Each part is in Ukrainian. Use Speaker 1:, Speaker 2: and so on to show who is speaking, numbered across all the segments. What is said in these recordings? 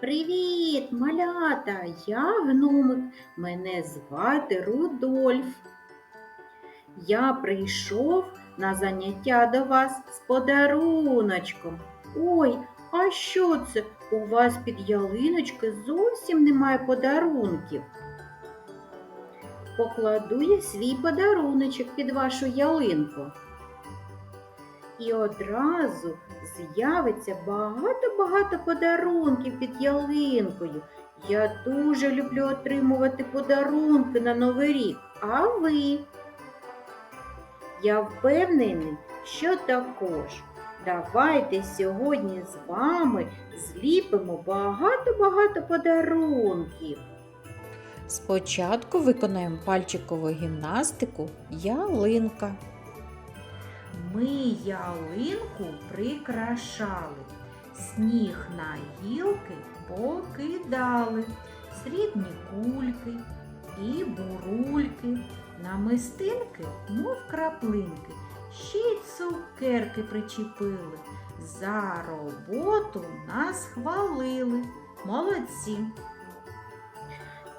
Speaker 1: Привіт, малята! Я гномик. Мене звати Рудольф. Я прийшов на заняття до вас з подаруночком. Ой, а що це? У вас під ялиночкою зовсім немає подарунків. Покладу я свій подаруночок під вашу ялинку. І одразу з'явиться багато-багато подарунків під ялинкою. Я дуже люблю отримувати подарунки на Новий рік. А ви? Я впевнений, що також. Давайте сьогодні з вами зліпимо багато-багато подарунків.
Speaker 2: Спочатку виконаємо пальчикову гімнастику ялинка.
Speaker 1: Ми ялинку прикрашали, сніг на гілки покидали, срібні кульки і бурульки, намистинки, мов краплинки, ще й цукерки причепили. За роботу нас хвалили. Молодці!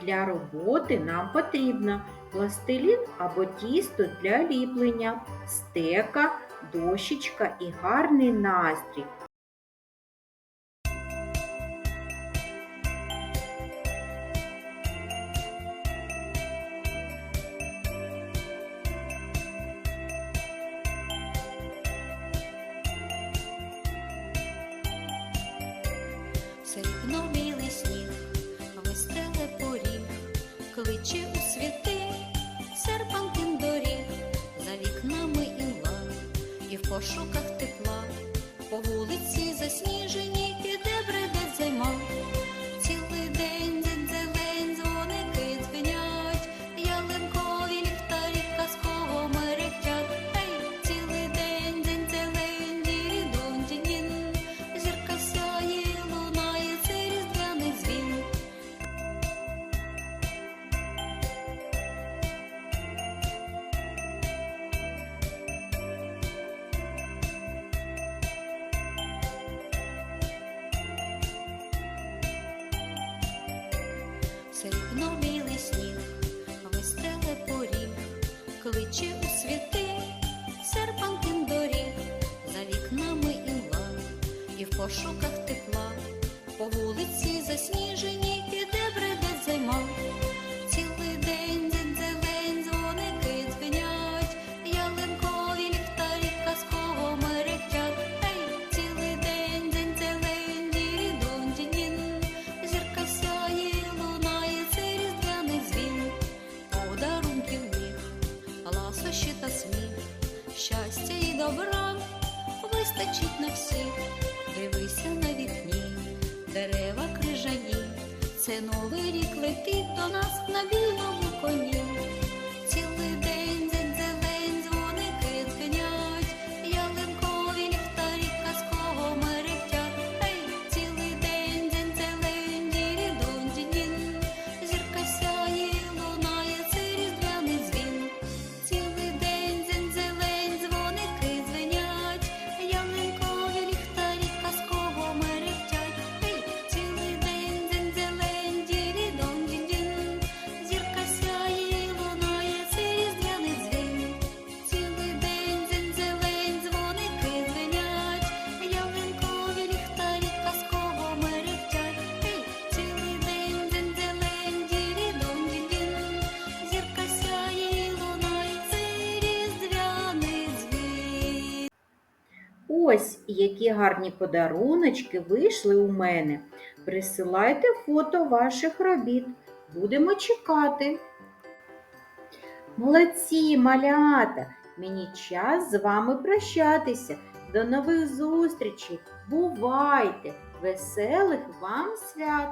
Speaker 1: Для роботи нам потрібно пластилін або тісто для ліплення, стека, дощечка і гарний настрій.
Speaker 3: Срібно білий сніг, вистеле поріг, кличе в пошуках кличе у світи, серпантин доріг, за вікнами іла, і в пошуках тепла, по вулиці засніжені, щастя і добра вистачить на всіх. Дивися на вікні, дерева крижані, це новий рік летить до нас на білому коні.
Speaker 1: Ось які гарні подаруночки вийшли у мене. Присилайте фото ваших робіт. Будемо чекати. Молодці, малята! Мені час з вами прощатися. До нових зустрічей! Бувайте! Веселих вам свят!